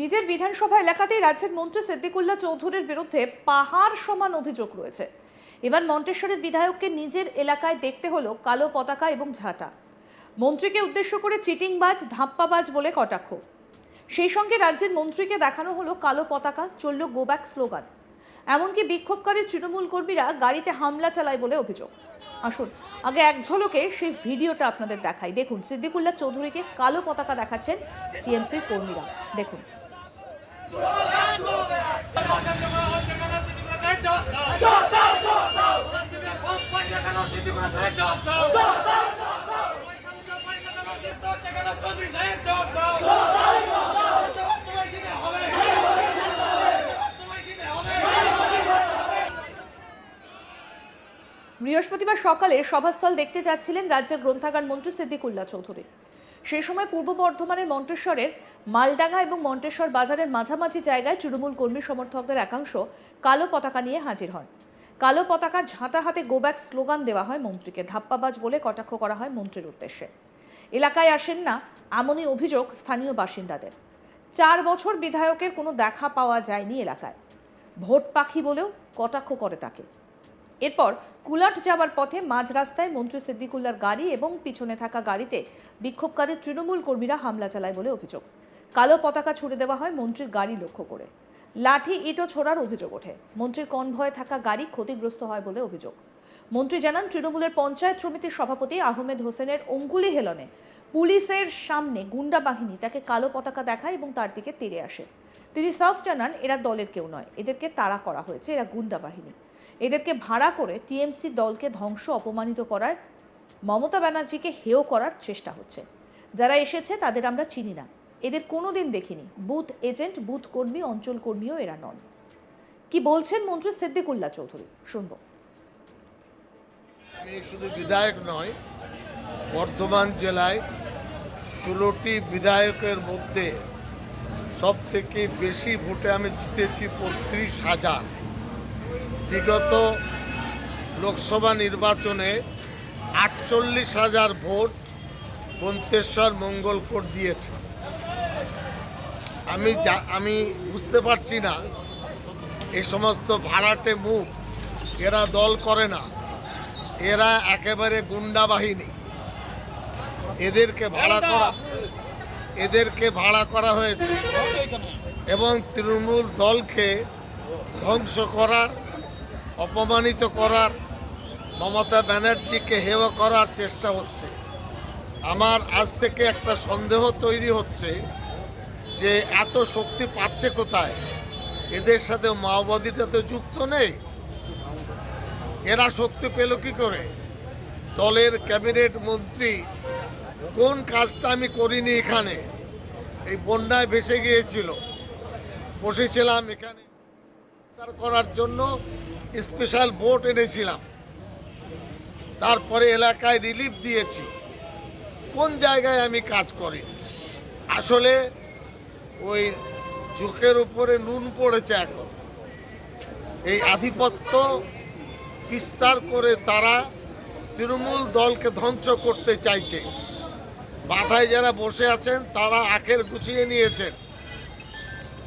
নিজের বিধানসভা এলাকাতেই রাজ্যের মন্ত্রী সিদ্দিকুল্লাহ চৌধুরীর বিরুদ্ধে পাহাড় সমান অভিযোগ রয়েছে। এবার মন্টেশ্বরের বিধায়ককে নিজের এলাকায় দেখতে হলো কালো পতাকা এবং ঝাঁটা। মন্ত্রীকে উদ্দেশ্য করে চিটিংবাজ, ধাপ্পাবাজ বলে কটাক্ষ। সেই সঙ্গে রাজ্যের মন্ত্রীকে দেখানো হলো কালো পতাকা, চলল গোব্যাক স্লোগান। এমনকি বিক্ষোভকারী তৃণমূল কর্মীরা গাড়িতে হামলা চালায় বলে অভিযোগ। আসুন, আগে এক ঝলকে সেই ভিডিওটা আপনাদের দেখাই। দেখুন, সিদ্দিকুল্লাহ চৌধুরীকে কালো পতাকা দেখাচ্ছেন টিএমসির কর্মীরা। দেখুন। বৃহস্পতিবার সকালে সভাস্থল দেখতে যাচ্ছিলেন রাজ্যের গ্রন্থাগার মন্ত্রী সিদ্দিকুল্লাহ চৌধুরী। সেই সময় পূর্ব বর্ধমানের মন্টেশ্বরের মালডাঙ্গা এবং মন্টেশ্বর বাজারের মাঝামাঝি জায়গায় তৃণমূল কর্মী সমর্থকদের একাংশ কালো পতাকা নিয়ে হাজির হন। কালো পতাকা ঝাঁটা হাতে গোব্যাক স্লোগান দেওয়া হয় মন্ত্রীকে। ধাপ্পাবাজ বলে কটাক্ষ করা হয় মন্ত্রীর উদ্দেশ্যে। এলাকায় আসেন না এমনই অভিযোগ স্থানীয় বাসিন্দাদের। চার বছর বিধায়কের কোনো দেখা পাওয়া যায়নি এলাকায়। ভোট পাখি বলেও কটাক্ষ করে তাকে। এরপর কুলাট যাওয়ার পথে মাঝ রাস্তায় মন্ত্রী সিদ্দিকুল্লার গাড়ি এবং পিছনে থাকা গাড়িতে বিক্ষোভকারী তৃণমূল কর্মীরা হামলা চালায় বলে অভিযোগ। কালো পতাকা ছুড়ে দেওয়া হয় মন্ত্রীর গাড়ি লক্ষ্য করে। লাঠি ইটো ছোড়ার অভিযোগ ওঠে। মন্ত্রীর কনভয়ে থাকা গাড়ি ক্ষতিগ্রস্ত হয় বলে অভিযোগ। মন্ত্রী জানান, তৃণমূলের পঞ্চায়েত সমিতির সভাপতি আহমেদ হোসেনের অঙ্গুলি হেলনে পুলিশের সামনে গুন্ডা বাহিনী তাকে কালো পতাকা দেখায় এবং তার দিকে তেড়ে আসে। তিনি সাফ জানান, এরা দলের কেউ নয়, এদেরকে তাড়া করা হয়েছে, এরা গুন্ডা বাহিনী। এদেরকে ভাড়া করে টিএমসি দলকে ধ্বংস অপমানিত করার, মমতা ব্যানার্জিকে হেয় করার চেষ্টা হচ্ছে। যারা এসেছে তাদের আমরা চিনি না। এদের কোনো দিন দেখিনি। বুথ এজেন্ট, বুথ কর্মী, অঞ্চল কর্মীও এরা নন। কি বলছেন মন্ত্রী? সিদ্দিকুল্লাহ চৌধুরী। শুনব। শুধু বিধায়ক নয় বর্ধমান জেলায় ষোলোটি বিধায়কের মধ্যে সব থেকে বেশি ভোটে আমি জিতেছি বত্রিশ হাজার। বিগত লোকসভা নির্বাচনে আটচল্লিশ হাজার ভোট মন্তেশ্বর মঙ্গলকোট দিয়েছে। আমি যা আমি বুঝতে পারছি না। এই সমস্ত ভাড়াটে মুখ এরা দল করে না। এরা একেবারে গুন্ডা বাহিনী। এদেরকে ভাড়া করা এদেরকে ভাড়া করা হয়েছে। এবং তৃণমূল দলকে ধ্বংস করার অপমানিত করার মমতা ব্যানার্জিকে হেয় করার চেষ্টা হচ্ছে। আমার আজ থেকে একটা সন্দেহ তৈরি হচ্ছে যে এত শক্তি পাচ্ছে কোথায়? এদের সাথে মাওবাদীটা তো যুক্ত নেই। এরা শক্তি পেল কি করে? দলের ক্যাবিনেট মন্ত্রী, কোন কাজটা আমি করিনি এখানে? এই বন্যায় ভেসে গিয়েছিল। বসেছিলাম এখানে। তার করার জন্য স্পেশাল বোট এনেছিলাম। তারপরে এলাকায় রিলিফ দিয়েছি। কোন জায়গায় আমি কাজ করি? আসলে ওই চোখের উপরে নুন পড়েছে এখন। এই আধিপত্য বিস্তার করে তারা তৃণমূল দলকে ধ্বংস করতে চাইছে। মাথায় যারা বসে আছেন, তারা আখের গুছিয়ে নিয়েছেন।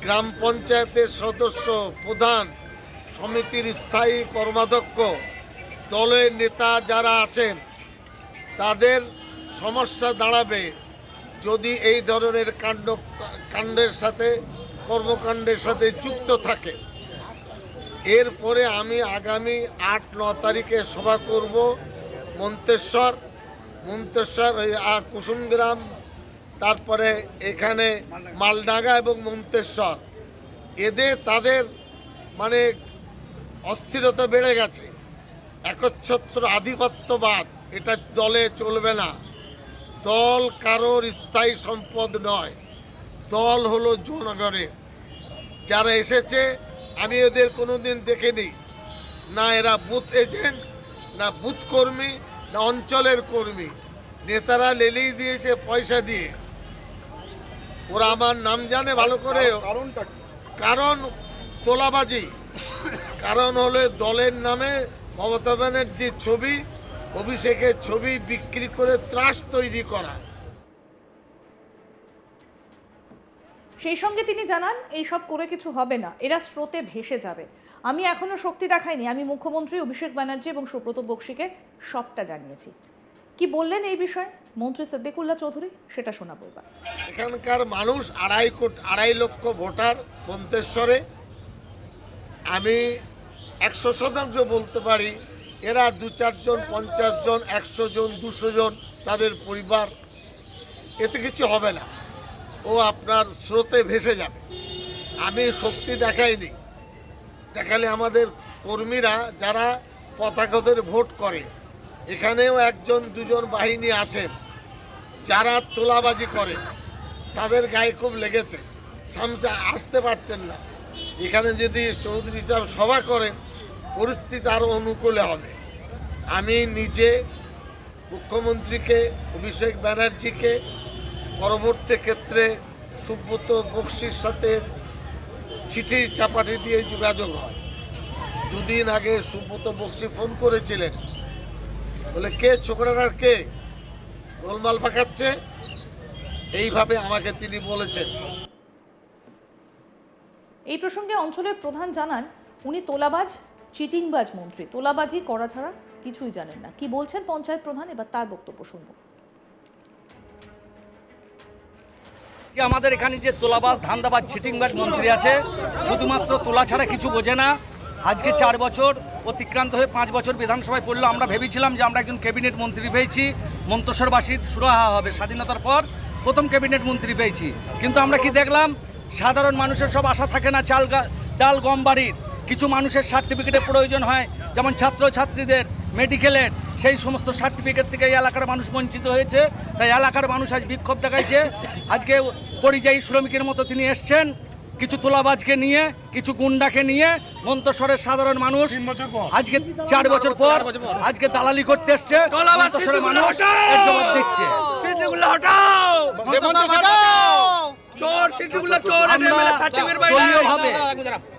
গ্রাম পঞ্চায়েতের সদস্য, প্রধান, সমিতির স্থায়ী কর্মাধ্যক্ষ, দলের নেতা যারা আছেন, তাদের সমস্যা দাঁড়াবে। যদি এই ধরনের কাণ্ড, কাণ্ডের সাথে, কর্মকাণ্ডের সাথে যুক্ত থাকে, এরপরে আমি আগামী আট, ন তারিখে সভা করব মন্তেশ্বর মন্তেশ্বর ওই কুসুমগ্রাম, তারপরে এখানে মালডাঙ্গা এবং মন্তেশ্বর। এদের, তাদের মানে অস্থিরতা বেড়ে গেছে, একচ্ছত্র আধিপত্যবাদ, এটা দলে চলবে না। দল কারোর স্থায়ী সম্পদ নয়। দল হলো জনগণের। যারা এসেছে আমি এদের কোনোদিন দেখিনি। না এরা বুথ এজেন্ট না বুথ কর্মী না অঞ্চলের কর্মী। নেতারা লেলিয়ে দিয়েছে পয়সা দিয়ে। ওরা আমার নাম জানে ভালো করে। কারণটা কারণ তোলাবাজি। কারণ হলো দলের নামে মমতা ব্যানার্জির ছবি অভিষেকের ছবি বিক্রি করে ত্রাস তৈরি করা। সেই সঙ্গে তিনি জানান এই সব করে কিছু হবে না এরা স্রোতে ভেসে যাবে। আমি এখনও শক্তি দেখাইনি আমি মুখ্যমন্ত্রী অভিষেক ব্যানার্জি এবং সুব্রত বক্সিকে সবটা জানিয়েছি। কি বললেন এই বিষয়ে? মন্ত্রী সিদ্দিকুল্লাহ চৌধুরী সেটা শোনাবো এবার। এখানকার মানুষ আড়াই কোটি আড়াই লক্ষ ভোটার মন্তেশ্বরে আমি একশো শতাংশ বলতে পারি এরা দু চারজন, পঞ্চাশ জন, একশো জন, দুশো জন তাদের পরিবার। এতে কিছু হবে না। ও আপনার স্রোতে ভেসে যাবে। আমি শক্তি দেখাইনি। দেখালে আমাদের কর্মীরা যারা পতাকা ধরে ভোট করে, এখানেও একজন, দুজন বাহিনী আছেন, যারা তোলাবাজি করে, তাদের গায়ে খুব লেগেছে। সামসে আসতে পারছেন না। এখানে যদি চৌধুরী সাহেব সভা করেন পরিস্থিতি আরও অনুকূলে হবে। আমি নিজে মুখ্যমন্ত্রীকে, অভিষেক ব্যানার্জিকে পরবর্তী ক্ষেত্রে সুব্রত বক্সির সাথে চিঠি চাপাটি দিয়ে যোগাযোগ হয়। দুদিন আগে সুব্রত বক্সি ফোন করেছিলেন। বলে, কে ছোকরারা কে? গোলমাল পাকাচ্ছে? এইভাবে আমাকে তিনি বলেছেন। এই প্রসঙ্গে অঞ্চলের প্রধান জানান, উনি তোলাবাজ চিটিংবাজ মন্ত্রী, তোলাবাজি করা ছাড়া কিছুই জানেন না। কি বলছেন পঞ্চায়েত প্রধান? এবার তার বক্তব্য শুনব। আমাদের এখানে যে তোলাবাজ, ধান্দাবাজ, চিটিংবাজ মন্ত্রী আছে, শুধুমাত্র তোলা ছাড়া কিছু বোঝে না। আজকে চার বছর অতিক্রান্ত হয়ে পাঁচ বছর বিধানসভায় পড়ল। আমরা ভেবেছিলাম যে আমরা একজন ক্যাবিনেট মন্ত্রী পেয়েছি। মন্তসরবাসীর সুরাহা হবে স্বাধীনতার পর প্রথম ক্যাবিনেট মন্ত্রী পেয়েছি। কিন্তু আমরা কি দেখলাম? সাধারণ মানুষের সব আশা থাকে না, চাল ডাল গম বাড়ির। কিছু মানুষের সার্টিফিকেটের প্রয়োজন হয় যেমন ছাত্রছাত্রীদের মেডিকেলের সেই সমস্ত সার্টিফিকেট থেকে এই এলাকার মানুষ বঞ্চিত হয়েছে। তাই এলাকার মানুষ আজ বিক্ষোভ দেখাইছে। আজকে পরিযায়ী শ্রমিকের মতো তিনি এসছেন। কিছু তোলাবাজকে নিয়ে কিছু গুন্ডাকে নিয়ে মন্তসরের সাধারণ মানুষ আজকে চার বছর পর আজকে দালালি করতে এসছে। মানুষ জবাব দিচ্ছে। দলীয়ভাবে